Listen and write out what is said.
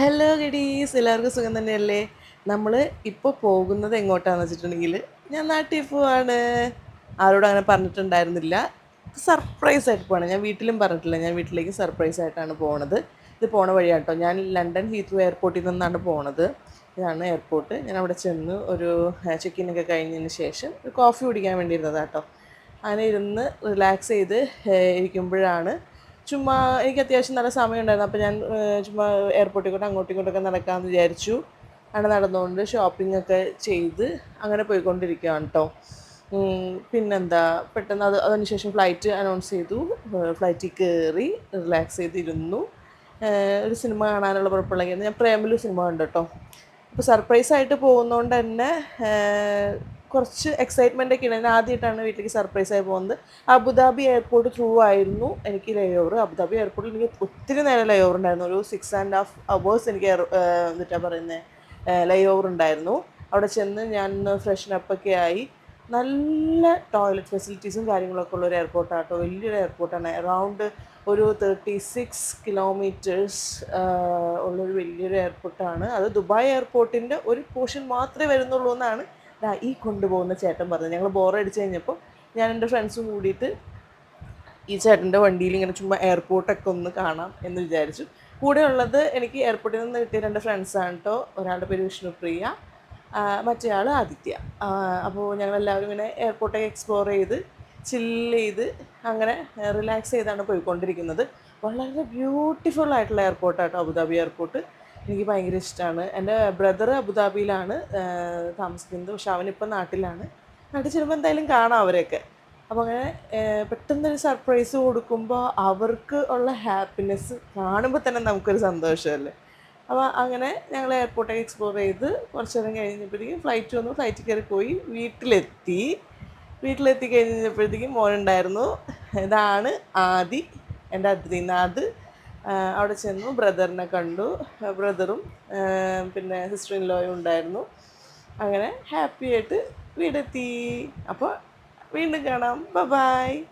Hello ഗഡീസ് എല്ലാവർക്കും സുഖം തന്നെയല്ലേ? നമ്മൾ ഇപ്പോൾ പോകുന്നത് എങ്ങോട്ടാണെന്ന് വെച്ചിട്ടുണ്ടെങ്കിൽ ഞാൻ നാട്ടിൽ പോവാണ്. ആരോടും അങ്ങനെ പറഞ്ഞിട്ടുണ്ടായിരുന്നില്ല. സർപ്രൈസ് ആയിട്ട് പോവാണ്. ഞാൻ വീട്ടിലും പറഞ്ഞിട്ടില്ല. ഞാൻ വീട്ടിലേക്ക് സർപ്രൈസ് ആയിട്ടാണ് പോണത്. ഇത് പോണ വഴിയാണ് കേട്ടോ ഞാൻ ലണ്ടൻ ഹീത്രു എയർപോർട്ടിൽ നിന്നാണ് പോണത്. ഇതാണ് എയർപോർട്ട് ഞാൻ അവിടെ ചെന്ന് ഒരു ചെക്കിനൊക്കെ കഴിഞ്ഞതിന് ശേഷം ഒരു കോഫി കുടിക്കാൻ വേണ്ടിയിരുന്നതാണ് കേട്ടോ അങ്ങനെ ഇരുന്ന് റിലാക്സ് ചെയ്ത് ഇരിക്കുമ്പോഴാണ് ചുമ്മാ എനിക്ക് അത്യാവശ്യം നല്ല സമയമുണ്ടായിരുന്നു. അപ്പോൾ ഞാൻ ചുമ്മാ എയർപോർട്ടിൽ കൂടെ അങ്ങോട്ടും ഇങ്ങോട്ടൊക്കെ നടക്കാമെന്ന് വിചാരിച്ചു. അങ്ങനെ നടന്നുകൊണ്ട് ഷോപ്പിംഗ് ഒക്കെ ചെയ്ത് അങ്ങനെ പോയിക്കൊണ്ടിരിക്കുകയാണ് കേട്ടോ പിന്നെന്താ പെട്ടെന്ന് അത് അതിനുശേഷം ഫ്ലൈറ്റ് അനൗൺസ് ചെയ്തു. ഫ്ലൈറ്റിൽ കയറി റിലാക്സ് ചെയ്തിരുന്നു. ഒരു സിനിമ കാണാനുള്ള കുഴപ്പമുള്ളതെങ്കിൽ ഞാൻ പ്രേമലു സിനിമ കണ്ടു കേട്ടോ അപ്പോൾ സർപ്രൈസായിട്ട് പോകുന്നതുകൊണ്ട് തന്നെ കുറച്ച് എക്സൈറ്റ്മെന്റ് ഒക്കെ ഉണ്ടായിരുന്നു ആദ്യമായിട്ടാണ് വീട്ടിലേക്ക് സർപ്രൈസ് ആയി പോകുന്നത്. അബുദാബി എയർപോർട്ട് ത്രൂ ആയിരുന്നു എനിക്ക് ലേ ഓവർ അബുദാബി എയർപോർട്ടിൽ എനിക്ക് ഒത്തിരി നേരം ലേ ഓവർ ഉണ്ടായിരുന്നു. ഒരു സിക്സ് ആൻഡ് ഹാഫ് അവേഴ്സ് എനിക്ക് എന്നിട്ടാണ് എന്നിട്ടാ പറയുന്നത് ലേ ഓവർ ഉണ്ടായിരുന്നു. അവിടെ ചെന്ന് ഞാൻ ഫ്രഷൻ ഒക്കെ ആയി. നല്ല ടോയ്ലറ്റ് ഫെസിലിറ്റീസും കാര്യങ്ങളൊക്കെ ഉള്ള ഒരു എയർപോർട്ടാണ് കേട്ടോ വലിയൊരു എയർപോർട്ടാണ് അറൗണ്ട് ഒരു തേർട്ടി സിക്സ് കിലോമീറ്റേഴ്സ് ഉള്ളൊരു വലിയൊരു എയർപോർട്ടാണ് അത് ദുബായ് എയർപോർട്ടിന്റെ ഒരു പോർഷൻ മാത്രമേ വരുന്നുള്ളൂ എന്നാണ് ഈ കൊണ്ടുപോകുന്ന ചേട്ടൻ പറഞ്ഞു. ഞങ്ങൾ ബോറടിച്ച് കഴിഞ്ഞപ്പോൾ ഞാൻ എന്റെ ഫ്രണ്ട്സും കൂടിയിട്ട് ഈ ചേട്ടന്റെ വണ്ടിയിൽ ഇങ്ങനെ ചുമ്മാ എയർപോർട്ടൊക്കെ ഒന്ന് കാണാം എന്ന് വിചാരിച്ചു. കൂടെ ഉള്ളത് എനിക്ക് എയർപോർട്ടിൽ നിന്ന് കിട്ടിയ രണ്ട് ഫ്രണ്ട്സാണ് കേട്ടോ ഒരാളുടെ പേര് വിഷ്ണുപ്രിയ മറ്റേയാൾ ആദിത്യ. അപ്പോൾ ഞങ്ങളെല്ലാവരും ഇങ്ങനെ എയർപോർട്ടൊക്കെ എക്സ്പ്ലോർ ചെയ്ത് ചില്ല് ചെയ്ത് അങ്ങനെ റിലാക്സ് ചെയ്താണ് പോയിക്കൊണ്ടിരിക്കുന്നത്. വളരെ ബ്യൂട്ടിഫുൾ ആയിട്ടുള്ള കേട്ടോ അബുദാബി എയർപോർട്ട് എനിക്ക് ഭയങ്കര ഇഷ്ടമാണ് എന്റെ ബ്രദർ അബുദാബിയിലാണ് താമസിക്കുന്നത്. പക്ഷെ അവനിപ്പോൾ നാട്ടിലാണ്. നാട്ടിൽ ചെല്ലുമ്പോൾ എന്തായാലും കാണാം അവരെയൊക്കെ. അപ്പോൾ അങ്ങനെ പെട്ടെന്നൊരു സർപ്രൈസ് കൊടുക്കുമ്പോൾ അവർക്ക് ഉള്ള ഹാപ്പിനെസ് കാണുമ്പോൾ തന്നെ നമുക്കൊരു സന്തോഷമല്ലേ? അപ്പോൾ അങ്ങനെ ഞങ്ങൾ എയർപോർട്ടൊക്കെ എക്സ്പ്ലോർ ചെയ്ത് കുറച്ച് നേരം കഴിഞ്ഞപ്പോഴത്തേക്കും ഫ്ലൈറ്റ് വന്നു. ഫ്ലൈറ്റ് കയറി പോയി. വീട്ടിലെത്തി. വീട്ടിലെത്തി കഴിഞ്ഞപ്പോഴത്തേക്കും മോനുണ്ടായിരുന്നു. ഇതാണ് ആദി. എന്റെ അദ്രിനാഥ്. അവിടെ ചെന്നു ബ്രദറിനെ കണ്ടു. ബ്രദറും പിന്നെ സിസ്റ്റർ ലോയും ഉണ്ടായിരുന്നു. അങ്ങനെ ഹാപ്പി ആയിട്ട് വീടെത്തി. അപ്പോൾ വീണ്ടും കാണാം. ബൈ